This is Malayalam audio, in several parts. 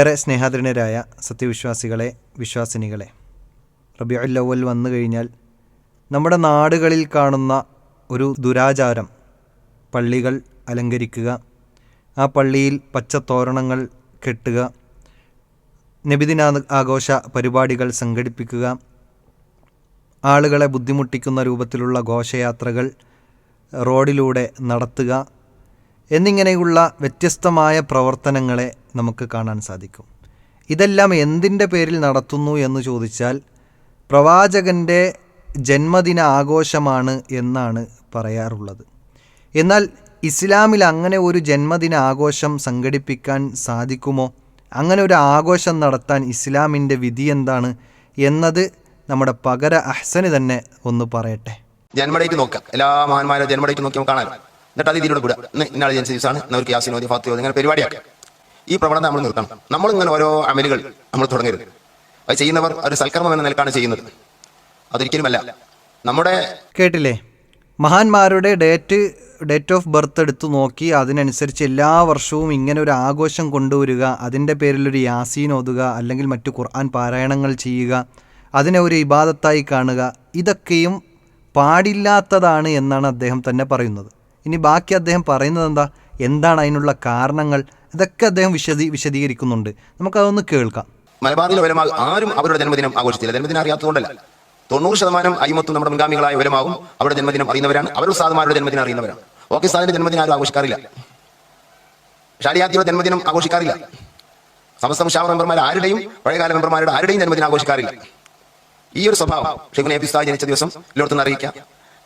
ഏറെ സ്നേഹാദരനരായ സത്യവിശ്വാസികളെ വിശ്വാസിനികളെ. റബിയുല്ലവൽ വന്നു കഴിഞ്ഞാൽ നമ്മുടെ നാടുകളിൽ കാണുന്ന ഒരു ദുരാചാരം. പള്ളികൾ അലങ്കരിക്കുക ആ പള്ളിയിൽ പച്ചത്തോരണങ്ങൾ കെട്ടുക നബിദിന ആഘോഷ പരിപാടികൾ സംഘടിപ്പിക്കുക ആളുകളെ ബുദ്ധിമുട്ടിക്കുന്ന രൂപത്തിലുള്ള ഘോഷയാത്രകൾ റോഡിലൂടെ നടത്തുക എന്നിങ്ങനെയുള്ള വ്യത്യസ്തമായ പ്രവർത്തനങ്ങളെ നമുക്ക് കാണാൻ സാധിക്കും. ഇതെല്ലാം എന്തിന്റെ പേരിൽ നടത്തുന്നു എന്ന് ചോദിച്ചാൽ പ്രവാചകന്റെ ജന്മദിന ആഘോഷമാണ് എന്നാണ് പറയാറുള്ളത്. എന്നാൽ ഇസ്ലാമിൽ അങ്ങനെ ഒരു ജന്മദിന ആഘോഷം സംഘടിപ്പിക്കാൻ സാധിക്കുമോ? അങ്ങനെ ഒരു ആഘോഷം നടത്താൻ ഇസ്ലാമിന്റെ വിധി എന്താണ് എന്നത് നമ്മുടെ പകര അഹ്സന് തന്നെ ഒന്ന് പറയട്ടെ. ജന്മടേക്ക് നോക്കാം. എല്ലാ മഹാന്മാരും ജന്മടേക്ക് നോക്കി കാണാം. എന്നിട്ട് അത് ഇതിലൂടെ വിടുക. ഇന്ന് ജനിച്ച ദിവസമാണ്. അവർക്ക് യാസിനോ ഫാത്തിയോ ഇങ്ങനെ പരിപാടിയാക്കുക ഈ പ്രവണത നമ്മൾ നിർത്തണം. നമ്മൾ ഇങ്ങനെ ഓരോ അമലുകൾ നമ്മൾ തുടങ്ങരുത്. അത് ചെയ്യുന്നവർ ഒരു സൽക്കർമ്മം എന്ന നിലക്കാണ് ചെയ്യുന്നത്. അതൊരിക്കലുമല്ല നമ്മുടെ കേട്ടില്ലേ? മഹാന്മാരുടെ ഡേറ്റ് ഡേറ്റ് ഓഫ് ബർത്ത് എടുത്തു നോക്കി അതിനനുസരിച്ച് എല്ലാ വർഷവും ഇങ്ങനെ ഒരു ആഘോഷം കൊണ്ടുവരിക അതിന്റെ പേരിൽ ഒരു യാസീൻ ഓതുക അല്ലെങ്കിൽ മറ്റു ഖുർആൻ പാരായണങ്ങൾ ചെയ്യുക അതിനെ ഒരു ഇബാദത്തായി കാണുക ഇതൊക്കെയും പാടില്ലാത്തതാണ് എന്നാണ് അദ്ദേഹം തന്നെ പറയുന്നത്. ഇനി ബാക്കി അദ്ദേഹം പറയുന്നത് എന്താ? എന്താണ് അതിനുള്ള കാരണങ്ങൾ? ഇതൊക്കെ അദ്ദേഹം വിശദീ വിശദീകരിക്കുന്നുണ്ട്. നമുക്കതൊന്ന് കേൾക്കാം. മലബാറിലെ ഒലമാ ആരും അവരുടെ ജന്മദിനം ആഘോഷിച്ചില്ല. ജന്മദിനം അറിയാത്തതുകൊണ്ടല്ല. തൊണ്ണൂറ് ശതമാനം അയിമത്തും നമ്മുടെ മുൻഗാമികളായ ഒലമാവും അവരുടെ ജന്മദിനം അറിയുന്നവരാണ്. അവർ സാധുമാരുടെ ജന്മദിനം അറിയുന്നവരാണ്. സാറിന്റെ ജന്മദിനം ആരും ആഘോഷിക്കാറില്ല. ഷാരിയാത്തിയുടെ ജന്മദിനം ആഘോഷിക്കാറില്ല. സമസ്ത മുഷാവർ മെമ്പർമാർ ആരുടെയും പഴയകാല മെമ്പർമാരുടെ ആരുടെയും ജന്മദിനം ആഘോഷിക്കാറില്ല. ഈ ഒരു സ്വഭാവം ഷെഖുനെ എ ജനിച്ച ദിവസം എല്ലായിടത്തും അറിയിക്കാം.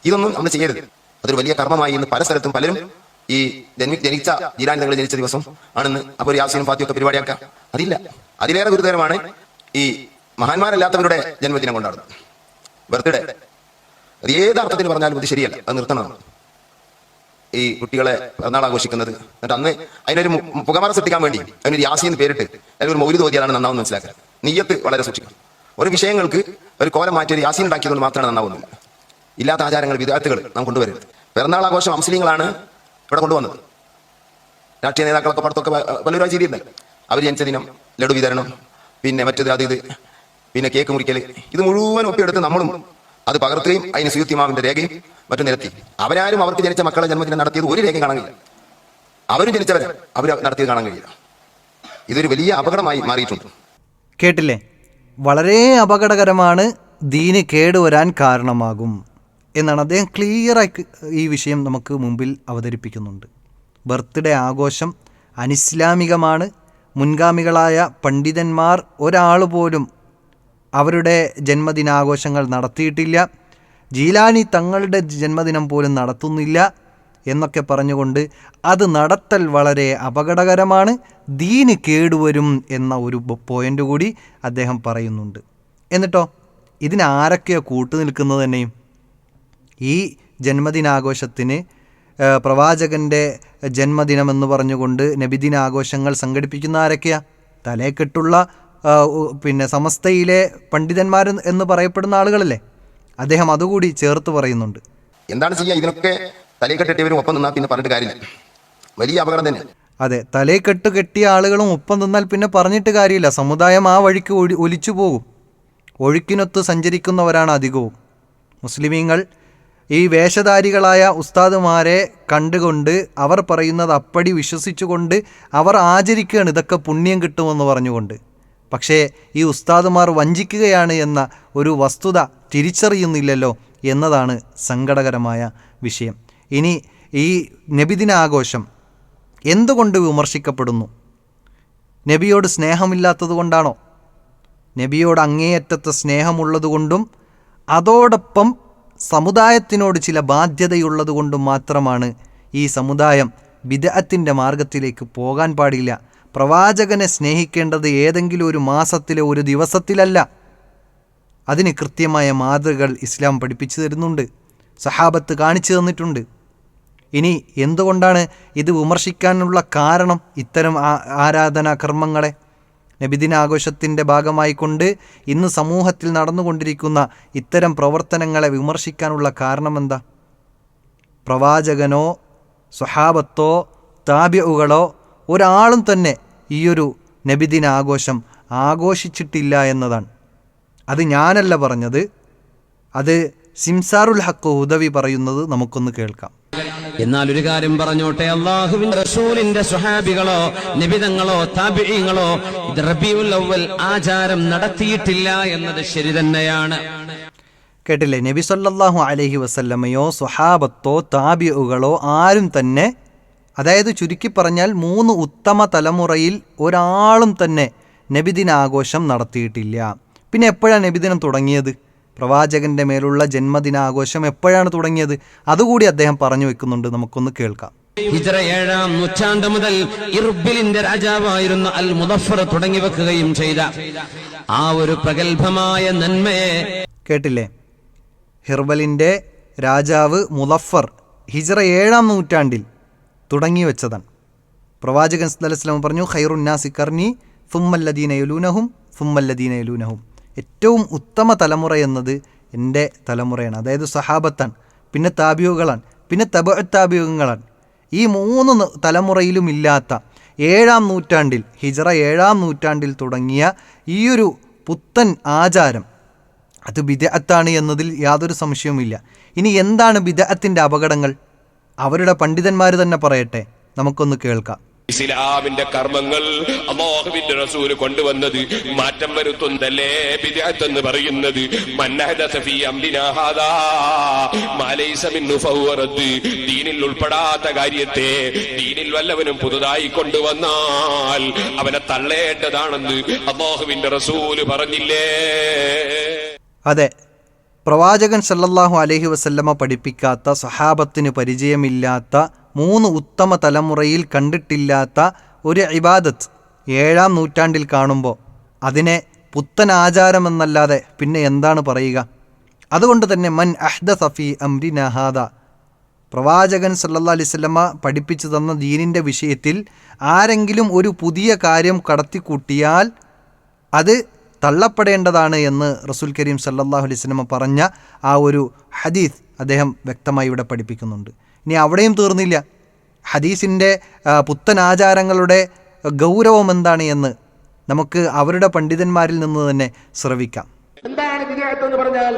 ഇതൊന്നും നമ്മൾ ചെയ്യരുത്. അതൊരു വലിയ കർമ്മമായി ഇന്ന് പല സ്ഥലത്തും പലരും ഈ ജനിച്ച ജീരാനിതങ്ങൾ ജനിച്ച ദിവസം ആണെന്ന് അപ്പോൾ യാസീനും ഫാത്തിയൊക്കെ പരിപാടിയാക്കാം അതില്ല. അതിലേറെ ഗുരുതരമാണ് ഈ മഹാന്മാരല്ലാത്തവരുടെ ജന്മദിനം കൊണ്ടാടുന്നത്. ബർത്ത്ഡേ. അത് ഏത് അർത്ഥത്തിൽ പറഞ്ഞാലും ഇത് ശരിയല്ല. അത് നിർത്തണം ഈ കുട്ടികളെ പിറന്നാൾ ആഘോഷിക്കുന്നത്. എന്നിട്ട് അന്ന് അതിനൊരു പുകമറ സൃഷ്ടിക്കാൻ വേണ്ടി അതിനൊരു യാസീന്ന് പേരിട്ട് അല്ലെങ്കിൽ ഒരു മൗലിക തോതിയാണ് നന്നാവും മനസ്സിലാക്കുക നീയത്ത് വളരെ സൂക്ഷിക്കണം. ഒരു വിഷയങ്ങൾക്ക് ഒരു കോലം മാറ്റി ഒരു യാസീൻ ഉണ്ടാക്കിയതുകൊണ്ട് മാത്രമാണ് നന്നാവുന്നത്. ഇല്ലാത്ത ആചാരങ്ങൾ വിദ്യാർത്ഥികൾ നാം കൊണ്ടുവരരുത്. പിറന്നാൾ ആഘോഷം അംസ്ലിങ്ങളാണ് ഇവിടെ കൊണ്ടുവന്നത്. രാഷ്ട്രീയ നേതാക്കളൊക്കെ പുറത്തൊക്കെ പലരും ചെയ്തിരുന്നത് അവർ ജനിച്ച ദിനം ലഡു വിതരണം പിന്നെ മറ്റേത് അത് ഇത് പിന്നെ കേക്ക് മുറിക്കൽ ഇത് മുഴുവൻ ഒപ്പിയെടുത്ത് നമ്മളും അത് പകർത്തുകയും അതിന് സുയുത്തിമാവിന്റെ രേഖയും മറ്റും നിരത്തി. അവരാരും അവർക്ക് ജനിച്ച മക്കളെ ജന്മദിനം നടത്തിയത് ഒരു രേഖയും കാണാൻ കഴിയില്ല. അവരും ജനിച്ചവർ അവർ നടത്തിയത് കാണാൻ കഴിയില്ല. ഇതൊരു വലിയ അപകടമായി മാറിയിട്ടുണ്ട്. കേട്ടില്ലേ? വളരെ അപകടകരമാണ് ദീന് കേടുവരാൻ കാരണമാകും. എന്നാണ് അദ്ദേഹം ക്ലിയറായി ഈ വിഷയം നമുക്ക് മുമ്പിൽ അവതരിപ്പിക്കുന്നുണ്ട്. ബർത്ത്ഡേ ആഘോഷം അനിസ്ലാമികമാണ്. മുൻഗാമികളായ പണ്ഡിതന്മാർ ഒരാൾ പോലും അവരുടെ ജന്മദിനാഘോഷങ്ങൾ നടത്തിയിട്ടില്ല. ജീലാനി തങ്ങളുടെ ജന്മദിനം പോലും നടത്തുന്നില്ല എന്നൊക്കെ പറഞ്ഞുകൊണ്ട് അത് നടത്തൽ വളരെ അപകടകരമാണ്. ദീന് കേടുവരും എന്ന ഒരു പോയിന്റ് കൂടി അദ്ദേഹം പറയുന്നുണ്ട്. എന്നിട്ടോ ഇതിനാരൊക്കെയോ കൂട്ടു നിൽക്കുന്നത് തന്നെയും ഈ ജന്മദിനാഘോഷത്തിന് പ്രവാചകന്റെ ജന്മദിനമെന്ന് പറഞ്ഞുകൊണ്ട് നബിദിനാഘോഷങ്ങൾ സംഘടിപ്പിക്കുന്ന ആരൊക്കെയാ? തലേക്കെട്ടുള്ള പിന്നെ സമസ്തയിലെ പണ്ഡിതന്മാർ എന്ന് പറയപ്പെടുന്ന ആളുകളല്ലേ? അദ്ദേഹം അതുകൂടി ചേർത്ത് പറയുന്നുണ്ട്. എന്താണ് ചെയ്യുക ഇതിനൊക്കെ തലയെക്കെട്ടിയവരും ഒപ്പം നിന്നാൽ പിന്നെ പറഞ്ഞിട്ട് കാര്യമില്ല. വലിയ അപകടം തന്നെ. അതെ തലേക്കെട്ട് കെട്ടിയ ആളുകളും ഒപ്പം നിന്നാൽ പിന്നെ പറഞ്ഞിട്ട് കാര്യമില്ല. സമുദായം ആ വഴിക്ക് ഒഴി ഒലിച്ചു പോകും. ഒഴുക്കിനൊത്ത് സഞ്ചരിക്കുന്നവരാണ് അധികവും. മുസ്ലിമീങ്ങൾ ഈ വേഷധാരികളായ ഉസ്താദുമാരെ കണ്ടുകൊണ്ട് അവർ പറയുന്നത് അപ്പടി വിശ്വസിച്ചുകൊണ്ട് അവർ ആചരിക്കുകയാണ്. ഇതൊക്കെ പുണ്യം കിട്ടുമെന്ന് പറഞ്ഞുകൊണ്ട്. പക്ഷേ ഈ ഉസ്താദുമാർ വഞ്ചിക്കുകയാണ് എന്ന ഒരു വസ്തുത തിരിച്ചറിയുന്നില്ലല്ലോ എന്നതാണ് സങ്കടകരമായ വിഷയം. ഇനി ഈ നബിദിന ആഘോഷം എന്തുകൊണ്ട് വിമർശിക്കപ്പെടുന്നു? നബിയോട് സ്നേഹമില്ലാത്തത് കൊണ്ടാണോ? നബിയോട് അങ്ങേയറ്റത്തെ സ്നേഹമുള്ളതുകൊണ്ടും അതോടൊപ്പം സമുദായത്തിനോട് ചില ബാധ്യതയുള്ളതുകൊണ്ട് മാത്രമാണ് ഈ സമുദായം വിദഗത്തിന്റെ മാർഗത്തിലേക്ക് പോകാൻ പാടില്ല. പ്രവാചകനെ സ്നേഹിക്കേണ്ടത് ഏതെങ്കിലും ഒരു മാസത്തിലെ ഒരു ദിവസത്തിലല്ല. അതിന് കൃത്യമായ മാതൃകൾ ഇസ്ലാം പഠിപ്പിച്ചു തരുന്നുണ്ട് സഹാബത്ത് കാണിച്ചു തന്നിട്ടുണ്ട്. ഇനി എന്തുകൊണ്ടാണ് ഇത് വിമർശിക്കാനുള്ള കാരണം ഇത്തരം ആരാധനാ കർമ്മങ്ങളെ? നബിദിനാഘോഷത്തിന്റെ ഭാഗമായിക്കൊണ്ട് ഇന്ന് സമൂഹത്തിൽ നടന്നുകൊണ്ടിരിക്കുന്ന ഇത്തരം പ്രവർത്തനങ്ങളെ വിമർശിക്കാനുള്ള കാരണമെന്താ? പ്രവാചകനോ സ്വഹാബത്തോ താബ്യവുകളോ ഒരാളും തന്നെ ഈയൊരു നബിദിന ആഘോഷം ആഘോഷിച്ചിട്ടില്ല എന്നതാണ്. അത് ഞാനല്ല പറഞ്ഞത്. അത് സിംസാറുൽ ഹക്ക് ഉദവി പറയുന്നത് നമുക്കൊന്ന് കേൾക്കാം. എന്നാൽ ഒരു കാര്യം പറഞ്ഞോട്ടെ അള്ളാഹുവിന്റെ റസൂലിന്റെ സ്വഹാബികളോ നിബിതങ്ങളോ താപിഴങ്ങളോ ഇത് റബിയുൽ അവൽ ആചാരം നടത്തിയിട്ടില്ല എന്നത് ശരി തന്നെയാണ്. കേട്ടില്ലേ? നബി സല്ലാഹു അലഹി വസല്ലമയോ സ്വഹാബത്തോ താബിയുകളോ ആരും തന്നെ അതായത് ചുരുക്കി പറഞ്ഞാൽ മൂന്ന് ഉത്തമ തലമുറയിൽ ഒരാളും തന്നെ നബിദിനാഘോഷം നടത്തിയിട്ടില്ല. പിന്നെ എപ്പോഴാണ് നബിദിനം തുടങ്ങിയത്? പ്രവാചകന്റെ മേലുള്ള ജന്മദിനാഘോഷം എപ്പോഴാണ് തുടങ്ങിയത്? അതുകൂടി അദ്ദേഹം പറഞ്ഞു വെക്കുന്നുണ്ട്. നമുക്കൊന്ന് കേൾക്കാം. ഹിജറ ഏഴാം നൂറ്റാണ്ട് മുതൽ ഇർബിലിന്റെ രാജാവായിരുന്ന അൽ മുദഫർ തുടങ്ങി വെക്കുകയും ചെയ്ത ആ ഒരു പ്രഗത്ഭമായ നന്മയെ കേട്ടില്ലേ? ഹിർബലിന്റെ രാജാവ് മുദഫർ ഹിജറ ഏഴാം നൂറ്റാണ്ടിൽ തുടങ്ങി വെച്ചതാണ്. പ്രവാചകൻ സല്ലല്ലാഹു പറഞ്ഞു ഖൈറുന്നാസി കർണി ഫുമ്മല്ലദീന യലൂനഹും ഫുമ്മല്ലദീന യലൂനഹും. ഏറ്റവും ഉത്തമ തലമുറ എന്നത് എന്റെ തലമുറയാണ്. അതായത് സഹാബത്താണ് പിന്നെ താബിയുകളാണ് പിന്നെ തബ ഈ മൂന്ന് തലമുറയിലും ഇല്ലാത്ത ഏഴാം നൂറ്റാണ്ടിൽ ഹിജറ ഏഴാം നൂറ്റാണ്ടിൽ തുടങ്ങിയ ഈയൊരു പുത്തൻ ആചാരം അത് ബിദഅത്താണ് എന്നതിൽ യാതൊരു സംശയവുമില്ല. ഇനി എന്താണ് ബിദഅത്തിന്റെ അപകടങ്ങൾ? അവരുടെ പണ്ഡിതന്മാർ തന്നെ പറയട്ടെ. നമുക്കൊന്ന് കേൾക്കാം. ഇസ്ലാമിന്റെ കർമ്മങ്ങൾ അള്ളാഹുവിന്റെ റസൂൽ കൊണ്ടുവന്നത് മാറ്റം വരുത്തുന്നല്ലേ ബിദ്അത്ത് എന്ന് പറയുന്നത്. ദീനിൽ ഉൾപ്പെടാത്ത കാര്യത്തെ ദീനിൽ വല്ലവനും പുതുതായി കൊണ്ടുവന്നാൽ അവനെ തള്ളേണ്ടതാണെന്ന് അള്ളാഹുവിന്റെ റസൂൽ പറഞ്ഞില്ലേ അതെ പ്രവാചകൻ സല്ലല്ലാഹു അലഹി വസല്ലമ പഠിപ്പിക്കാത്ത സഹാബത്തിന് പരിചയമില്ലാത്ത മൂന്ന് ഉത്തമ തലമുറയിൽ കണ്ടിട്ടില്ലാത്ത ഒരു ഇബാദത്ത് ഏഴാം നൂറ്റാണ്ടിൽ കാണുമ്പോൾ അതിനെ പുത്തൻ ആചാരമെന്നല്ലാതെ പിന്നെ എന്താണ് പറയുക? അതുകൊണ്ട് തന്നെ മൻ അഹ്ദ സഫി അംരി നഹാദ പ്രവാചകൻ സല്ലാ അലൈഹി വസല്ലമ പഠിപ്പിച്ചു തന്ന ദീനിന്റെ വിഷയത്തിൽ ആരെങ്കിലും ഒരു പുതിയ കാര്യം കടത്തിക്കൂട്ടിയാൽ അത് തള്ളപ്പെടേണ്ടതാണ് എന്ന് റസൂൽ കരീം സല്ലല്ലാഹു അലൈഹി വസല്ലമ പറഞ്ഞ ആ ഒരു ഹദീസ് അദ്ദേഹം വ്യക്തമായി ഇവിടെ പഠിപ്പിക്കുന്നുണ്ട്. ഇനി അവിടെയും തീർന്നില്ല. ഹദീസിന്റെ പുത്തനാചാരങ്ങളുടെ ഗൗരവം എന്താണ് എന്ന് നമുക്ക് അവരുടെ പണ്ഡിതന്മാരിൽ നിന്ന് തന്നെ ശ്രവിക്കാം. എന്താണ് എന്ന് പറഞ്ഞാൽ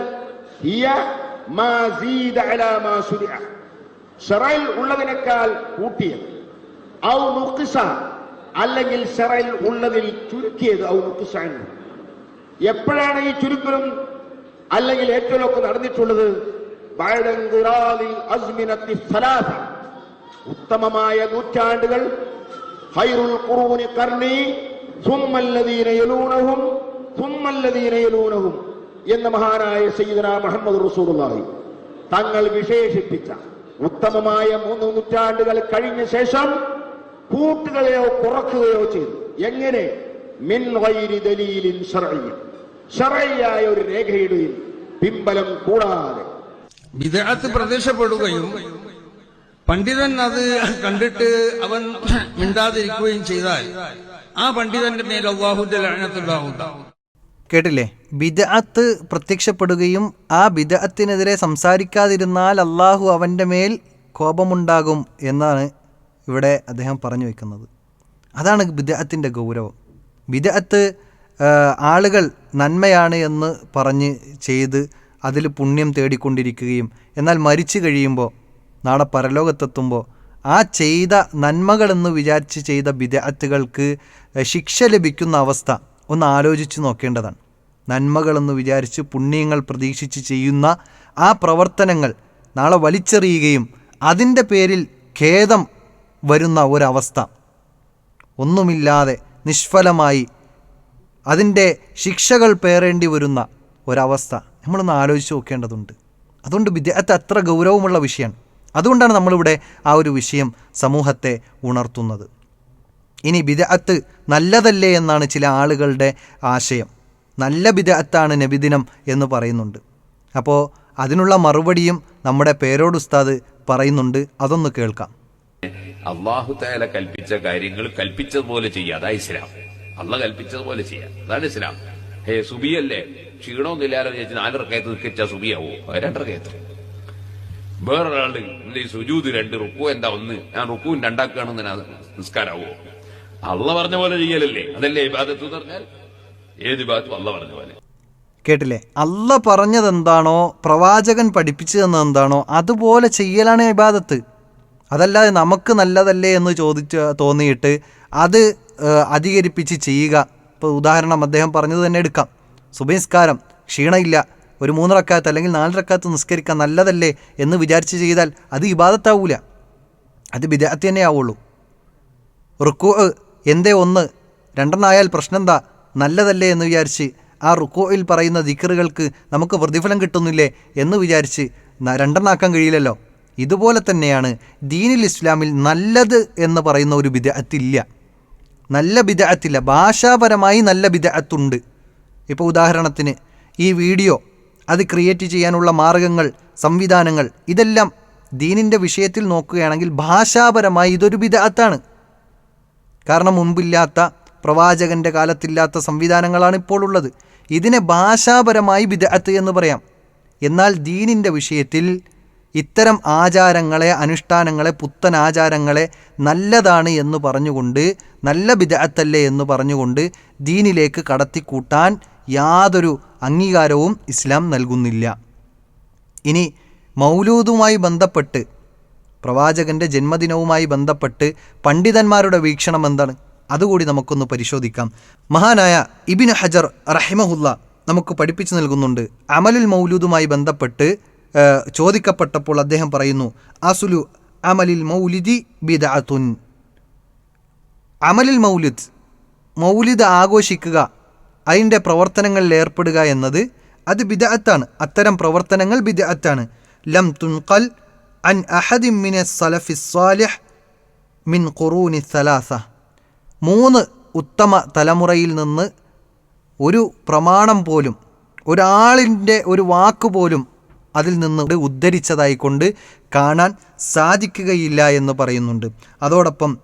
ഉള്ളതിനേക്കാൾ കൂട്ടിയത്. ഔ അല്ലെങ്കിൽ ഷറയിൽ ഉള്ളതിൽ ചുരുക്കിയത് ഔ. എപ്പോഴാണ് ഈ ചുരുക്കലും അല്ലെങ്കിൽ ഏറ്റവും ഒക്കെ നടന്നിട്ടുള്ളത്? ഉത്തമമായ നൂറ്റാണ്ടുകൾ. ഹൈറുൽ ഖുറൂനി എന്ന മഹാനായ സയ്യിദന മുഹമ്മദ് റസൂലുള്ളാഹി. തങ്ങൾ വിശേഷിപ്പിച്ച ഉത്തമമായ മൂന്ന് നൂറ്റാണ്ടുകൾ കഴിഞ്ഞ ശേഷം കൂട്ടുകയോ കുറക്കുകയോ ചെയ്തു. എങ്ങനെ? മിൻ വൈരി ദലീലിൻ ഒരു രേഖയുടെയും പിമ്പലം കൂടാതെ വിദഗ്ധത്ത് പ്രത്യക്ഷപ്പെടുകയും പണ്ഡിതൻ അത് കണ്ടിട്ട് അവൻ മിണ്ടാതിരിക്കുകയും ചെയ്താൽ ആ പണ്ഡിതന്റെ മേൽ അള്ളാഹുന്റെ കേട്ടില്ലേ? ബിദഅത്ത് പ്രത്യക്ഷപ്പെടുകയും ആ ബിദഅത്തിനെതിരെ സംസാരിക്കാതിരുന്നാൽ അള്ളാഹു അവന്റെ മേൽ കോപമുണ്ടാകും എന്നാണ് ഇവിടെ അദ്ദേഹം പറഞ്ഞു വെക്കുന്നത്. അതാണ് ബിദഅത്തിന്റെ ഗൗരവം. ബിദഅത്ത് ആളുകൾ നന്മയാണ് എന്ന് പറഞ്ഞ് ചെയ്ത് അതിൽ പുണ്യം തേടിക്കൊണ്ടിരിക്കുകയും എന്നാൽ മരിച്ചു കഴിയുമ്പോൾ നാളെ പരലോകത്തെത്തുമ്പോൾ ആ ചെയ്ത നന്മകളെന്ന് വിചാരിച്ച് ചെയ്ത വിദ്യാർത്ഥികൾക്ക് ശിക്ഷ ലഭിക്കുന്ന അവസ്ഥ ഒന്ന് ആലോചിച്ച് നോക്കേണ്ടതാണ്. നന്മകളെന്ന് വിചാരിച്ച് പുണ്യങ്ങൾ പ്രതീക്ഷിച്ച് ചെയ്യുന്ന ആ പ്രവർത്തനങ്ങൾ നാളെ വലിച്ചെറിയുകയും അതിന്റെ പേരിൽ ഖേദം വരുന്ന ഒരവസ്ഥ. ഒന്നുമില്ലാതെ നിഷ്ഫലമായി അതിന്റെ ശിക്ഷകൾ പേറേണ്ടി വരുന്ന ഒരവസ്ഥ. നമ്മളൊന്ന് ആലോചിച്ച് നോക്കേണ്ടതുണ്ട്. അതുകൊണ്ട് വിദ്യാർത്ഥി അത്ര ഗൗരവമുള്ള വിഷയമാണ്. അതുകൊണ്ടാണ് നമ്മളിവിടെ ആ ഒരു വിഷയം സമൂഹത്തെ ഉണർത്തുന്നത്. ഇനി ബിദഅത്ത് നല്ലതല്ലേ എന്നാണ് ചില ആളുകളുടെ ആശയം. നല്ല ബിദഅത്താണ് നബിദിനം എന്ന് പറയുന്നുണ്ട്. അപ്പോൾ അതിനുള്ള മറുപടിയും നമ്മുടെ പേരോട് ഉസ്താദ് പറയുന്നുണ്ട്. അതൊന്ന് കേൾക്കാം. അള്ളാഹു താല കൽപ്പിച്ച കാര്യങ്ങൾ കൽപ്പിച്ചതുപോലെ ചെയ്യുക അതാ ഇസ്ലാം. അള്ള കൽപ്പിച്ചതുപോലെ ചെയ്യാം. അതാണ് ഇസ്ലാം. ഹേ സുബിയല്ലേ? ക്ഷീണമൊന്നുമില്ലാലോ ചേച്ചി നാലരക്കയത്ത് നിൽക്കിച്ച സുബിയാവോ? രണ്ടരക്കയത്ത് വേറൊരാളുടെ എന്റെ ഈ സുജൂത് രണ്ട് റുക്കു എന്താ ഒന്ന്. ഞാൻ റുക്കുവും രണ്ടാക്കുകയാണെന്ന് ഞാൻ നിസ്കാരാവോ? അള്ള പറഞ്ഞ പോലെ ചെയ്യലല്ലേ? അതല്ലേ ഇബാദത്ത് എന്ന് പറഞ്ഞാൽ? ഏത് ഇബാദത്തും അള്ള പറഞ്ഞ പോലെ. കേട്ടില്ലേ? അല്ല പറഞ്ഞതെന്താണോ പ്രവാചകൻ പഠിപ്പിച്ചു തന്നതെന്താണോ അതുപോലെ ചെയ്യലാണ് ഇബാദത്ത്. അതല്ലാതെ നമുക്ക് നല്ലതല്ലേ എന്ന് ചോദിച്ച് തോന്നിയിട്ട് അത് അധികരിപ്പിച്ച് ചെയ്യുക. ഇപ്പോൾ ഉദാഹരണം അദ്ദേഹം പറഞ്ഞത് തന്നെ എടുക്കാം. സുബഹിസ്കാരം ക്ഷീണയില്ല. ഒരു മൂന്നിറക്കാത്ത് അല്ലെങ്കിൽ നാലിറക്കാത്ത് നിസ്കരിക്കാൻ നല്ലതല്ലേ എന്ന് വിചാരിച്ച് ചെയ്താൽ അത് ഇബാദത്താവൂല. അത് വിദ്യാർത്ഥി തന്നെ ആവുള്ളൂ. റുക്കു എന്തേ ഒന്ന്? രണ്ടെണ്ണായാൽ പ്രശ്നം എന്താ നല്ലതല്ലേ എന്ന് വിചാരിച്ച് ആ റുക്കോയിൽ പറയുന്ന ദിക്കറുകൾക്ക് നമുക്ക് പ്രതിഫലം കിട്ടുന്നില്ലേ എന്ന് വിചാരിച്ച് രണ്ടെണ്ണാക്കാൻ കഴിയില്ലല്ലോ. ഇതുപോലെ തന്നെയാണ് ദീനിൽ ഇസ്ലാമിൽ നല്ലത് എന്ന് പറയുന്ന ഒരു ബിദഅത്തില്ല നല്ല ബിദഅത്തില്ല ഭാഷാപരമായി നല്ല ബിദഅത്തുണ്ട്. ഇപ്പോൾ ഉദാഹരണത്തിന് ഈ വീഡിയോ അത് ക്രിയേറ്റ് ചെയ്യാനുള്ള മാർഗങ്ങൾ സംവിധാനങ്ങൾ ഇതെല്ലാം ദീനിന്റെ വിഷയത്തിൽ നോക്കുകയാണെങ്കിൽ ഭാഷാപരമായി ഇതൊരു വിധത്താണ് കാരണം മുൻപില്ലാത്ത പ്രവാചകന്റെ കാലത്തില്ലാത്ത സംവിധാനങ്ങളാണ് ഇപ്പോൾ ഉള്ളത്. ഇതിനെ ഭാഷാപരമായി വിധത്ത് എന്ന് പറയാം. എന്നാൽ ദീനിന്റെ വിഷയത്തിൽ ഇത്തരം ആചാരങ്ങളെ അനുഷ്ഠാനങ്ങളെ പുത്തൻ ആചാരങ്ങളെ നല്ലതാണ് എന്ന് പറഞ്ഞുകൊണ്ട് നല്ല ബിദഅത്തല്ലേ എന്ന് പറഞ്ഞുകൊണ്ട് ദീനിലേക്ക് കടത്തിക്കൂട്ടാൻ യാതൊരു അംഗീകാരവും ഇസ്ലാം നൽകുന്നില്ല. ഇനി മൗലൂദുമായി ബന്ധപ്പെട്ട് പ്രവാചകന്റെ ജന്മദിനവുമായി ബന്ധപ്പെട്ട് പണ്ഡിതന്മാരുടെ വീക്ഷണം എന്താണ്? അതുകൂടി നമുക്കൊന്ന് പരിശോധിക്കാം. മഹാനായ ഇബിൻ ഹജർ റഹിമഹുല്ല നമുക്ക് പഠിപ്പിച്ചു നൽകുന്നുണ്ട്. അമലുൽ മൗലൂദുമായി ബന്ധപ്പെട്ട് ചോദിക്കപ്പെട്ടപ്പോൾ അദ്ദേഹം പറയുന്നു അസുലു അമലിൽ മൗലിദി ബിദഅത്തുൻ. അമലിൽ മൗലിദ് മൗലിദ് ആഘോഷിക്കുക അതിന്റെ പ്രവർത്തനങ്ങളിൽ ഏർപ്പെടുക എന്നത് അത് ബിദഅത്താണ്. അത്തരം പ്രവർത്തനങ്ങൾ ബിദഅത്താണ്. ലം തുൻഖൽ അൻ അഹദിൻ മിന സലഫി സാലിഹ് മിൻ ഖുറൂനി സലാസ. മൂന്ന് ഉത്തമ തലമുറയിൽ നിന്ന് ഒരു പ്രമാണം പോലും ഒരാളിന്റെ ഒരു വാക്ക് പോലും അതിൽ നിന്ന് ഉദ്ധരിച്ചതായിക്കൊണ്ട് കാണാൻ സാധിക്കുകയില്ല എന്ന് പറയുന്നുണ്ട്. അതോടൊപ്പം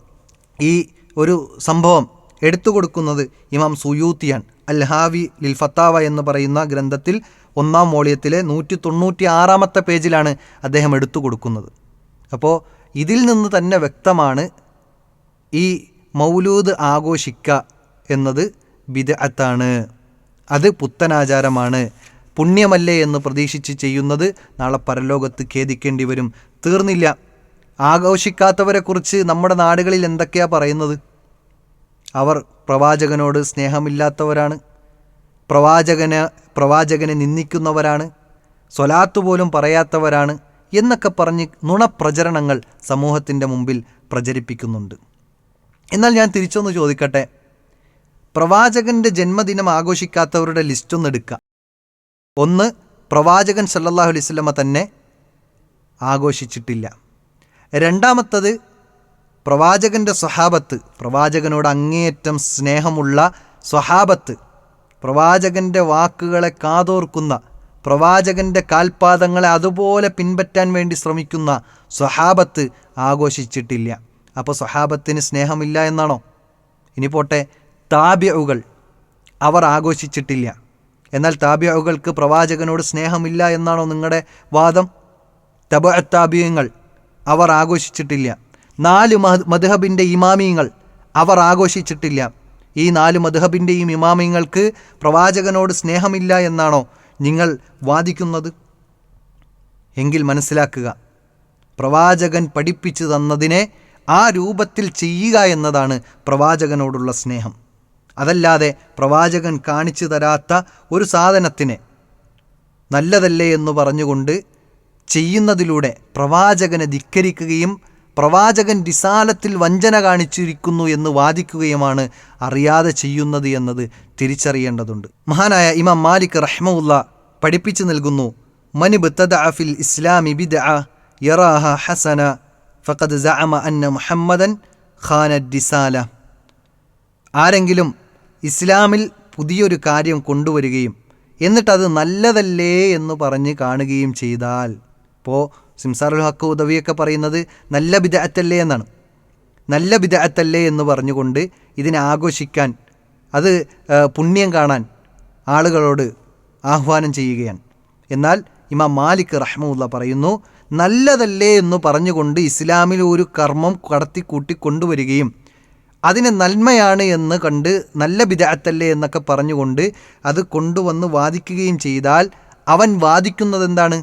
ഈ ഒരു സംഭവം എടുത്തു കൊടുക്കുന്നത് ഇമാം സുയൂത്തിയാൻ അൽഹാവി ലിൽ ഫത്താവ എന്ന് പറയുന്ന ഗ്രന്ഥത്തിൽ ഒന്നാം വോളിയത്തിലെ നൂറ്റി തൊണ്ണൂറ്റി ആറാമത്തെ പേജിലാണ് അദ്ദേഹം എടുത്തു കൊടുക്കുന്നത് അപ്പോൾ ഇതിൽ നിന്ന് തന്നെ വ്യക്തമാണ് ഈ മൗലൂദ് ആഘോഷിക്ക എന്നത് ബിദഅത്താണ്. അത് പുത്തനാചാരമാണ്. പുണ്യമല്ലേ എന്ന് പ്രതീക്ഷിച്ച് ചെയ്യുന്നത് നാളെ പരലോകത്ത് ഖേദിക്കേണ്ടി വരും. തീർന്നില്ല. ആഘോഷിക്കാത്തവരെക്കുറിച്ച് നമ്മുടെ നാടുകളിൽ എന്തൊക്കെയാണ് പറയുന്നത്? അവർ പ്രവാചകനോട് സ്നേഹമില്ലാത്തവരാണ്. പ്രവാചകന് പ്രവാചകനെ നിന്ദിക്കുന്നവരാണ്. സ്വലാത്തു പോലും പറയാത്തവരാണ് എന്നൊക്കെ പറഞ്ഞ് നുണപ്രചരണങ്ങൾ സമൂഹത്തിന്റെ മുമ്പിൽ പ്രചരിപ്പിക്കുന്നുണ്ട്. എന്നാൽ ഞാൻ തിരിച്ചൊന്ന് ചോദിക്കട്ടെ? പ്രവാചകന്റെ ജന്മദിനം ആഘോഷിക്കാത്തവരുടെ ലിസ്റ്റൊന്ന് എടുക്കുക ഒന്ന് പ്രവാചകൻ സല്ലല്ലാഹു അലൈഹി തന്നെ ആഘോഷിച്ചിട്ടില്ല. രണ്ടാമത്തത് പ്രവാചകന്റെ സ്വഹാബത്ത് പ്രവാചകനോട് അങ്ങേയറ്റം സ്നേഹമുള്ള സ്വഹാബത്ത് പ്രവാചകന്റെ വാക്കുകളെ കാതോർക്കുന്ന പ്രവാചകന്റെ കാൽപാദങ്ങളെ അതുപോലെ പിൻപറ്റാൻ വേണ്ടി ശ്രമിക്കുന്ന സ്വഹാബത്ത് ആഘോഷിച്ചിട്ടില്ല. അപ്പോൾ സ്വഹാബത്തിന് സ്നേഹമില്ല എന്നാണോ? ഇനി പോട്ടെ താബ്യവുകൾ അവർ ആഘോഷിച്ചിട്ടില്ല. എന്നാൽ താബിയകൾക്ക് പ്രവാചകനോട് സ്നേഹമില്ല എന്നാണോ നിങ്ങളുടെ വാദം? തബ താബിയങ്ങൾ അവർ ആഘോഷിച്ചിട്ടില്ല. നാല് മധുഹബിന്റെ ഇമാമിയങ്ങൾ അവർ ആഘോഷിച്ചിട്ടില്ല. ഈ നാല് മധുഹബിന്റെയും ഇമാമിയങ്ങൾക്ക് പ്രവാചകനോട് സ്നേഹമില്ല എന്നാണോ നിങ്ങൾ വാദിക്കുന്നത്? എങ്കിൽ മനസ്സിലാക്കുക പ്രവാചകൻ പഠിപ്പിച്ചു തന്നതിനെ ആ രൂപത്തിൽ ചെയ്യുക എന്നതാണ് പ്രവാചകനോടുള്ള സ്നേഹം. അതല്ലാതെ പ്രവാചകൻ കാണിച്ചു തരാത്ത ഒരു സാധനത്തിനെ നല്ലതല്ലേ എന്ന് പറഞ്ഞുകൊണ്ട് ചെയ്യുന്നതിലൂടെ പ്രവാചകനെ ധിക്കരിക്കുകയും പ്രവാചകൻ രിസാലത്തിൽ വഞ്ചന കാണിച്ചിരിക്കുന്നു എന്ന് വാദിക്കുകയുമാണ് അറിയാതെ ചെയ്യുന്നത് എന്നത് തിരിച്ചറിയേണ്ടതുണ്ട്. മഹാനായ ഇമാം മാലിക് റഹ്മുല്ല പഠിപ്പിച്ചു നൽകുന്നു മനി ബിത്തദഅഫിൽ ഇസ്ലാമി ബിദ യറാഹ ഹസന ഫഖദ് സഅമ അന്ന മുഹമ്മദൻ ഖാന ഡിസാല ആരെങ്കിലും ഇസ്ലാമിൽ പുതിയൊരു കാര്യം കൊണ്ടുവരികയും എന്നിട്ടത് നല്ലതല്ലേ എന്ന് പറഞ്ഞ് കാണുകയും ചെയ്താൽ ഇപ്പോൾ സിംസാറുൽ ഹക്ക് ഉദവിയൊക്കെ പറയുന്നത് നല്ല ബിദഅത്തല്ലേ എന്നാണ്. നല്ല ബിദഅത്തല്ലേ എന്ന് പറഞ്ഞുകൊണ്ട് ഇതിനെ ആഘോഷിക്കാൻ അത് പുണ്യം കാണാൻ ആളുകളോട് ആഹ്വാനം ചെയ്യുകയാണ്. എന്നാൽ ഇമാം മാലിക് റഹ്മുല്ല പറയുന്നു നല്ലതല്ലേ എന്ന് പറഞ്ഞുകൊണ്ട് ഇസ്ലാമിൽ ഒരു കർമ്മം കടത്തി കൂട്ടി കൊണ്ടുവരികയും അതിന് നന്മയാണ് എന്ന് കണ്ട് നല്ല ബിദഅത്തല്ലേ എന്നൊക്കെ പറഞ്ഞുകൊണ്ട് അത് കൊണ്ടുവന്ന് വാദിക്കുകയും ചെയ്താൽ അവൻ വാദിക്കുന്നത് എന്താണ്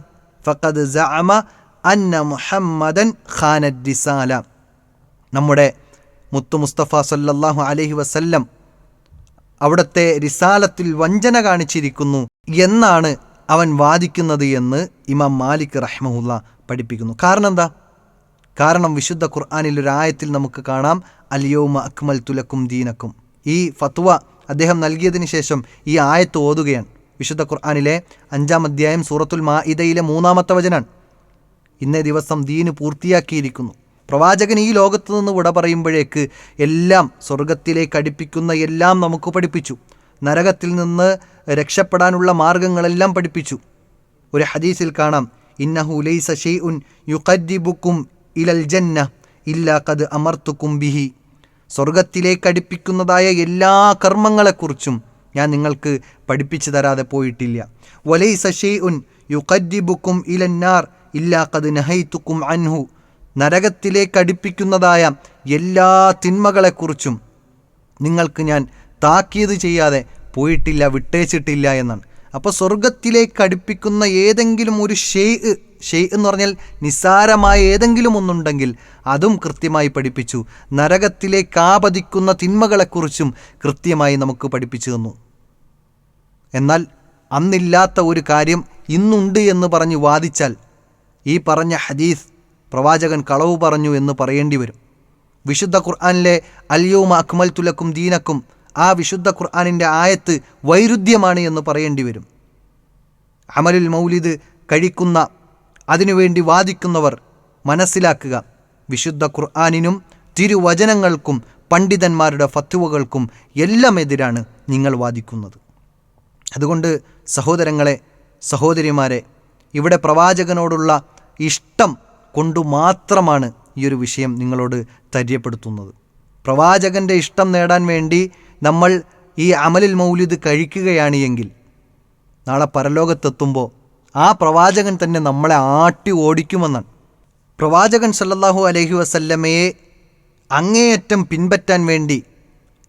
ഫഖദ് സഅമ അന്ന മുഹമ്മദൻ ഖാനദ് റിസാല നമ്മുടെ മുത്തു മുസ്തഫ സല്ലല്ലാഹു അലഹി വസല്ലം അവിടുത്തെ റിസാലത്തിൽ വഞ്ചന കാണിച്ചിരിക്കുന്നു എന്നാണ് അവൻ വാദിക്കുന്നത് എന്ന് ഇമാം മാലിക് റഹ്മുല്ല പഠിപ്പിക്കുന്നു. കാരണം എന്താ? കാരണം വിശുദ്ധ ഖുർആാനിൽ ഒരു ആയത്തിൽ നമുക്ക് കാണാം അലിയോമ അക്മൽ തുലക്കും ദീനക്കും. ഈ ഫത്വ അദ്ദേഹം നൽകിയതിന് ശേഷം ഈ ആയത്ത് ഓതുകയാണ്. വിശുദ്ധ ഖുർആാനിലെ അഞ്ചാം അധ്യായം സൂറത്തുൽ മാഇദയിലെ മൂന്നാമത്തെ വചനാണ്. ഇന്നേ ദിവസം ദീന് പൂർത്തിയാക്കിയിരിക്കുന്നു. പ്രവാചകൻ ഈ ലോകത്തു നിന്ന് വിട പറയുമ്പോഴേക്ക് എല്ലാം സ്വർഗത്തിലേക്ക് അടുപ്പിക്കുന്ന എല്ലാം നമുക്ക് പഠിപ്പിച്ചു. നരകത്തിൽ നിന്ന് രക്ഷപ്പെടാനുള്ള മാർഗങ്ങളെല്ലാം പഠിപ്പിച്ചു. ഒരു ഹദീസിൽ കാണാം ഇന്നഹു ലൈസ ഷെയ്ഉൻ യുഖദ്ദിബുക്കും ഇലൽ ജന്ന ഇല്ലാ കത് അമർത്തുക്കും ബിഹി. സ്വർഗത്തിലേക്ക് അടുപ്പിക്കുന്നതായ എല്ലാ കർമ്മങ്ങളെക്കുറിച്ചും ഞാൻ നിങ്ങൾക്ക് പഠിപ്പിച്ചു തരാതെ പോയിട്ടില്ല. വലൈ വലൈസ ഉൻ യുഖദ്ദിബുക്കും ഇലന്നാർ ഇല്ലാ കത് നഹൈത്തുക്കും അൻഹു. നരകത്തിലേക്ക് അടുപ്പിക്കുന്നതായ എല്ലാ തിന്മകളെക്കുറിച്ചും നിങ്ങൾക്ക് ഞാൻ താക്കീത് ചെയ്യാതെ പോയിട്ടില്ല വിട്ടേച്ചിട്ടില്ല എന്നാണ്. അപ്പോൾ സ്വർഗത്തിലേക്ക് അടുപ്പിക്കുന്ന ഏതെങ്കിലും ഒരു ഷെയ് ഷെയ് എന്ന് പറഞ്ഞാൽ നിസ്സാരമായ ഏതെങ്കിലും ഒന്നുണ്ടെങ്കിൽ അതും കൃത്യമായി പഠിപ്പിച്ചു. നരകത്തിലേക്ക് ആപതിക്കുന്ന തിന്മകളെക്കുറിച്ചും കൃത്യമായി നമുക്ക് പഠിപ്പിച്ചു തന്നു. എന്നാൽ അന്നില്ലാത്ത ഒരു കാര്യം ഇന്നുണ്ട് എന്ന് പറഞ്ഞ് വാദിച്ചാൽ ഈ പറഞ്ഞ ഹദീസ് പ്രവാചകൻ കളവ് പറഞ്ഞു എന്ന് പറയേണ്ടി വരും. വിശുദ്ധ ഖുർആാനിലെ അല്യോമ അക്മൽ തുലക്കും ദീനക്കും ആ വിശുദ്ധ ഖുർആാനിന്റെ ആയത്ത് വൈരുദ്ധ്യമാണ് എന്ന് പറയേണ്ടി വരും. അമലുൽ മൗലിദ് കഴിക്കുന്ന അതിനുവേണ്ടി വാദിക്കുന്നവർ മനസ്സിലാക്കുക. വിശുദ്ധ ഖുർആാനിനും തിരുവചനങ്ങൾക്കും പണ്ഡിതന്മാരുടെ ഫത്വകൾക്കും എല്ലാം എതിരാണ് നിങ്ങൾ വാദിക്കുന്നത്. അതുകൊണ്ട് സഹോദരങ്ങളെ സഹോദരിമാരെ ഇവിടെ പ്രവാചകനോടുള്ള ഇഷ്ടം കൊണ്ടു മാത്രമാണ് ഈ ഒരു വിഷയം നിങ്ങളോട് തര്യപ്പെടുത്തുന്നത്. പ്രവാചകന്റെ ഇഷ്ടം നേടാൻ വേണ്ടി നമ്മൾ ഈ അമലിൽ മൗലിദ് കഴിക്കുകയാണ് എങ്കിൽ നാളെ പരലോകത്തെത്തുമ്പോൾ ആ പ്രവാചകൻ തന്നെ നമ്മളെ ആട്ടി ഓടിക്കുമെന്നാണ്. പ്രവാചകൻ സല്ലല്ലാഹു അലഹി വസല്ലമയെ അങ്ങേയറ്റം പിൻപറ്റാൻ വേണ്ടി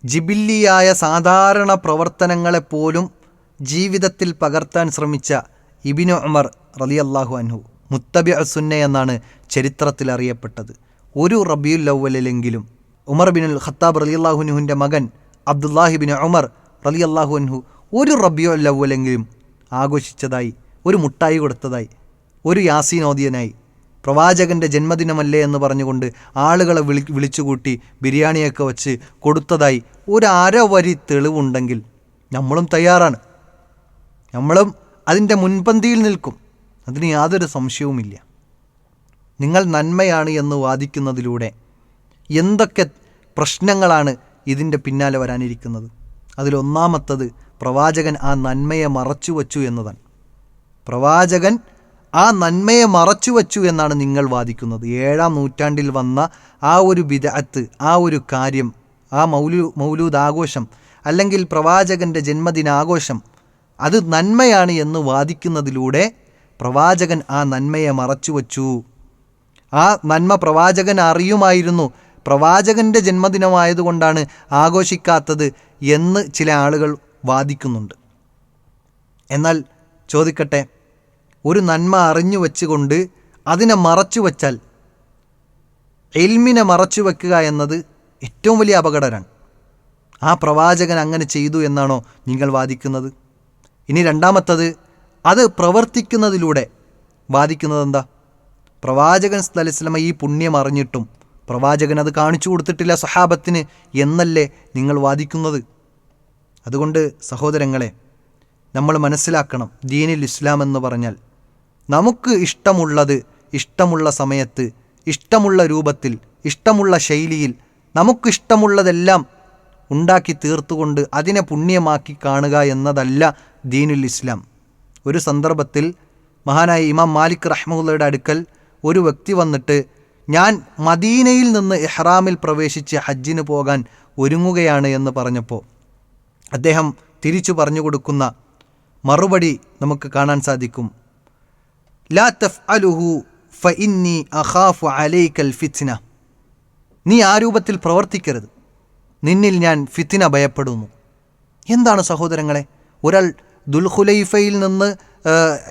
ജിബില്ലിയായ സാധാരണ പ്രവർത്തനങ്ങളെപ്പോലും ജീവിതത്തിൽ പകർത്താൻ ശ്രമിച്ച ഇബിനു ഉമർ റളിയല്ലാഹു അൻഹു മുത്തബി സുന്ന എന്നാണ് ചരിത്രത്തിൽ അറിയപ്പെട്ടത്. ഒരു റബിയുൽ ലവ്വലിലെങ്കിലും ഉമർ ബിനുൽ ഖത്താബ് റളിയല്ലാഹുനുഹുവിന്റെ മകൻ അബ്ദുല്ലാഹി ബിൻ ഉമർ റളിയല്ലാഹു അൻഹു ഒരു റബിയുൽ അവലെങ്കിലും ആഘോഷിച്ചതായി ഒരു മുട്ടായി കൊടുത്തതായി ഒരു യാസീനോദിയനായി പ്രവാചകന്റെ ജന്മദിനമല്ലേ എന്ന് പറഞ്ഞുകൊണ്ട് ആളുകളെ വിളി വിളിച്ചുകൂട്ടി ബിരിയാണിയൊക്കെ വച്ച് കൊടുത്തതായി ഒരു അരവരി തെളിവുണ്ടെങ്കിൽ നമ്മളും തയ്യാറാണ്. നമ്മളും അതിന്റെ മുൻപന്തിയിൽ നിൽക്കും. അതിന് യാതൊരു സംശയവുമില്ല. നിങ്ങൾ നന്മയാണ് എന്ന് വാദിക്കുന്നതിലൂടെ എന്തൊക്കെ പ്രശ്നങ്ങളാണ് ഇതിന്റെ പിന്നാലെ വരാനിരിക്കുന്നത്. അതിലൊന്നാമത്തത് പ്രവാചകൻ ആ നന്മയെ മറച്ചു വച്ചു എന്നതാണ്. പ്രവാചകൻ ആ നന്മയെ മറച്ചു വച്ചു എന്നാണ് നിങ്ങൾ വാദിക്കുന്നത്. ഏഴാം നൂറ്റാണ്ടിൽ വന്ന ആ ഒരു വിദഅത്ത് ആ ഒരു കാര്യം ആ മൗലു മൗലൂദ് ആഘോഷം അല്ലെങ്കിൽ പ്രവാചകന്റെ ജന്മദിനാഘോഷം അത് നന്മയാണ് എന്ന് വാദിക്കുന്നതിലൂടെ പ്രവാചകൻ ആ നന്മയെ മറച്ചു വച്ചു. ആ നന്മ പ്രവാചകൻ അറിയുമായിരുന്നു. പ്രവാചകന്റെ ജന്മദിനമായതുകൊണ്ടാണ് ആഘോഷിക്കാത്തത് എന്ന് ചില ആളുകൾ വാദിക്കുന്നുണ്ട്. എന്നാൽ ചോദിക്കട്ടെ ഒരു നന്മ അറിഞ്ഞു വെച്ചുകൊണ്ട് അതിനെ മറച്ചു വച്ചാൽ എൽമിനെ മറച്ചു വെക്കുക എന്നത് ഏറ്റവും വലിയ അപകടമാണ് ആ പ്രവാചകൻ അങ്ങനെ ചെയ്തു എന്നാണോ നിങ്ങൾ വാദിക്കുന്നത്? ഇനി രണ്ടാമത്തത് അത് പ്രവർത്തിക്കുന്നതിലൂടെ വാദിക്കുന്നത് എന്താ പ്രവാചകൻ സ്ഥലസ്ലമ ഈ പുണ്യം അറിഞ്ഞിട്ടും പ്രവാചകൻ അത് കാണിച്ചു കൊടുത്തിട്ടില്ല സഹാബത്തിന് എന്നല്ലേ നിങ്ങൾ വാദിക്കുന്നത്? അതുകൊണ്ട് സഹോദരങ്ങളെ നമ്മൾ മനസ്സിലാക്കണം ദീനിൽ ഇസ്ലാം എന്ന് പറഞ്ഞാൽ നമുക്ക് ഇഷ്ടമുള്ളത് ഇഷ്ടമുള്ള സമയത്ത് ഇഷ്ടമുള്ള രൂപത്തിൽ ഇഷ്ടമുള്ള ശൈലിയിൽ നമുക്കിഷ്ടമുള്ളതെല്ലാം ഉണ്ടാക്കി തീർത്തുകൊണ്ട് അതിനെ പുണ്യമാക്കി കാണുക എന്നതല്ല ദീനുൽ ഇസ്ലാം. ഒരു സന്ദർഭത്തിൽ മഹാനായ ഇമാം മാലിക് റഹ്മുള്ളയുടെ അടുക്കൽ ഒരു വ്യക്തി വന്നിട്ട് ഞാൻ മദീനയിൽ നിന്ന് ഇഹ്റാമിൽ പ്രവേശിച്ച് ഹജ്ജിന് പോകാൻ ഒരുങ്ങുകയാണ് എന്ന് പറഞ്ഞപ്പോൾ അദ്ദേഹം തിരിച്ചു പറഞ്ഞു കൊടുക്കുന്ന മറുപടി നമുക്ക് കാണാൻ സാധിക്കും. ലാ തഫ് അലുഹു ഫ ഇന്നി അഖാഫു അലൈക്കൽ ഫിത്ന. നീ ആ രൂപത്തിൽ പ്രവർത്തിക്കരുത്. നിന്നിൽ ഞാൻ ഫിത്തിന ഭയപ്പെടുന്നു. എന്താണ് സഹോദരങ്ങളെ? ഒരാൾ ദുൽഖുലൈഫയിൽ നിന്ന്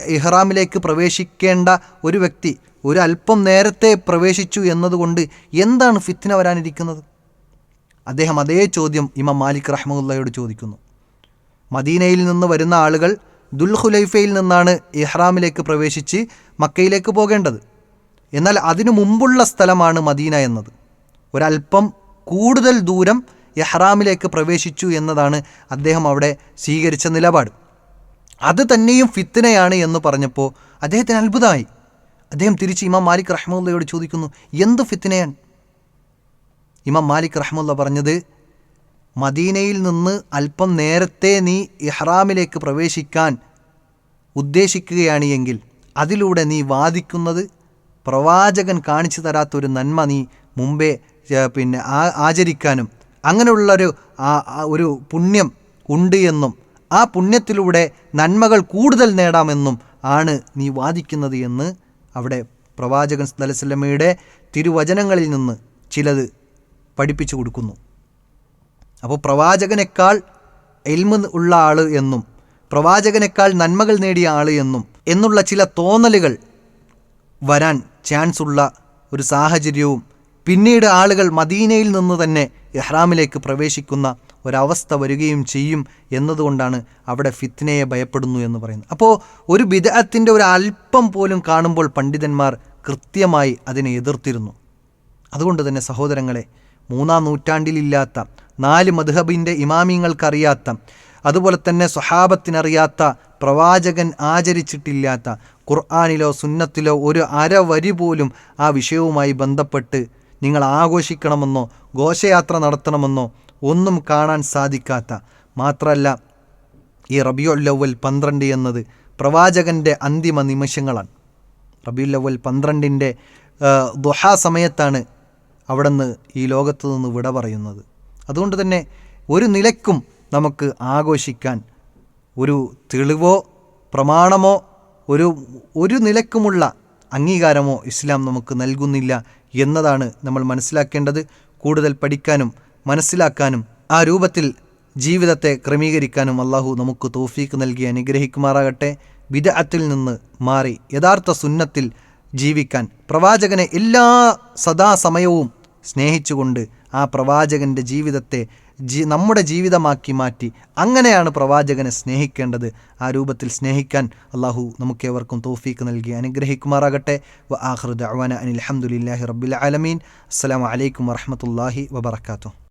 ഇഹ്റാമിലേക്ക് പ്രവേശിക്കേണ്ട ഒരു വ്യക്തി ഒരു അല്പം നേരത്തെ പ്രവേശിച്ചു എന്നതുകൊണ്ട് എന്താണ് ഫിത്തിന വരാനിരിക്കുന്നത്? അദ്ദേഹം അതേ ചോദ്യം ഇമാം മാലിക് റഹ്മുല്ലയോട് ചോദിക്കുന്നു. മദീനയിൽ നിന്ന് വരുന്ന ആളുകൾ ദുൽഹുലൈഫയിൽ നിന്നാണ് ഇഹ്റാമിലേക്ക് പ്രവേശിച്ച് മക്കയിലേക്ക് പോകേണ്ടത്. എന്നാൽ അതിനു മുമ്പുള്ള സ്ഥലമാണ് മദീന എന്നത്. ഒരല്പം കൂടുതൽ ദൂരം ഇഹ്റാമിലേക്ക് പ്രവേശിച്ചു എന്നതാണ് അദ്ദേഹം അവിടെ സ്വീകരിച്ച നിലപാട്. അത് തന്നെയും ഫിത്തിനയാണ് എന്ന് പറഞ്ഞപ്പോൾ അദ്ദേഹത്തിന് അത്ഭുതമായി. അദ്ദേഹം തിരിച്ച് ഇമാം മാലിക് റഹ്മുല്ലയോട് ചോദിക്കുന്നു എന്ത് ഫിത്തിനയാണ് ഇമാം മാലിക് റഹ്മുല്ല പറഞ്ഞത് മദീനയിൽ നിന്ന് അല്പം നേരത്തെ നീ ഇഹ്റാമിലേക്ക് പ്രവേശിക്കാൻ ഉദ്ദേശിക്കുകയാണ് എങ്കിൽ അതിലൂടെ നീ വാദിക്കുന്നത് പ്രവാചകൻ കാണിച്ചു തരാത്തൊരു നന്മ നീ മുമ്പേ പിന്നെ ആചരിക്കാനും അങ്ങനെയുള്ളൊരു ഒരു പുണ്യം ഉണ്ട് എന്നും ആ പുണ്യത്തിലൂടെ നന്മകൾ കൂടുതൽ നേടാമെന്നും ആണ് നീ വാദിക്കുന്നത് എന്ന് അവിടെ പ്രവാചകൻ സലസല്ലമ്മയുടെ തിരുവചനങ്ങളിൽ നിന്ന് ചിലത് പഠിപ്പിച്ചു കൊടുക്കുന്നു. അപ്പോൾ പ്രവാചകനേക്കാൾ എൽമ ഉള്ള ആൾ എന്നും പ്രവാചകനേക്കാൾ നന്മകൾ നേടിയ ആൾ എന്നും എന്നുള്ള ചില തോന്നലുകൾ വരാൻ ചാൻസ് ഉള്ള ഒരു സാഹചര്യവും പിന്നീട് ആളുകൾ മദീനയിൽ നിന്ന് തന്നെ ഇഹ്റാമിലേക്ക് പ്രവേശിക്കുന്ന ഒരവസ്ഥ വരികയും ചെയ്യും എന്നതുകൊണ്ടാണ് അവിടെ ഫിത്നയെ ഭയപ്പെടുന്നു എന്ന് പറയുന്നത്. അപ്പോൾ ഒരു ബിദഅത്തിന്റെ ഒരു അല്പം പോലും കാണുമ്പോൾ പണ്ഡിതന്മാർ കൃത്യമായി അതിനെ എതിർത്തിരുന്നു. അതുകൊണ്ട് തന്നെ സഹോദരങ്ങളെ മൂന്നാം നൂറ്റാണ്ടിലില്ലാത്ത നാല് മധുഹബിന്റെ ഇമാമിങ്ങൾക്കറിയാത്ത അതുപോലെ തന്നെ സ്വഹാബത്തിനറിയാത്ത പ്രവാചകൻ ആചരിച്ചിട്ടില്ലാത്ത ഖുർആാനിലോ സുന്നത്തിലോ ഒരു അരവരി പോലും ആ വിഷയവുമായി ബന്ധപ്പെട്ട് നിങ്ങൾ ആഘോഷിക്കണമെന്നോ ഘോഷയാത്ര നടത്തണമെന്നോ ഒന്നും കാണാൻ സാധിക്കാത്ത മാത്രമല്ല ഈ റബിയുല്ലവൽ പന്ത്രണ്ട് എന്നത് പ്രവാചകന്റെ അന്തിമ നിമിഷങ്ങളാണ്. റബിയുല്ലവൽ പന്ത്രണ്ടിന്റെ ദുഹാ സമയത്താണ് അവിടെ നിന്ന് ഈ ലോകത്തു നിന്ന് വിട പറയുന്നത്. അതുകൊണ്ട് തന്നെ ഒരു നിലക്കും നമുക്ക് ആഘോഷിക്കാൻ ഒരു തെളിവോ പ്രമാണമോ ഒരു ഒരു നിലക്കുമുള്ള അംഗീകാരമോ ഇസ്ലാം നമുക്ക് നൽകുന്നില്ല എന്നതാണ് നമ്മൾ മനസ്സിലാക്കേണ്ടത്. കൂടുതൽ പഠിക്കാനും മനസ്സിലാക്കാനും ആ രൂപത്തിൽ ജീവിതത്തെ ക്രമീകരിക്കാനും അള്ളാഹു നമുക്ക് തോഫീക്ക് നൽകി അനുഗ്രഹിക്കുമാറാകട്ടെ. വിദഅത്തിൽ നിന്ന് മാറി യഥാർത്ഥ സുന്നത്തിൽ ജീവിക്കാൻ പ്രവാചകനെ എല്ലാ സദാസമയവും സ്നേഹിച്ചുകൊണ്ട് ആ പ്രവാചകന്റെ ജീവിതത്തെ നമ്മുടെ ജീവിതമാക്കി മാറ്റി അങ്ങനെയാണ് പ്രവാചകനെ സ്നേഹിക്കേണ്ടത്. ആ രൂപത്തിൽ സ്നേഹിക്കാൻ അള്ളാഹു നമുക്കേവർക്കും തോഫീക്ക് നൽകി. അനുഗ്രഹിക്കുമാറാകട്ടെ. വ ആഹ്റുദ് അവാന അനിൽ അഹമ്മദില്ലാഹി റബ്ബിൽ ആലമീൻ. അസ്സാം വലൈക്കും വറഹമത്തല്ലാഹി വബർക്കാത്തു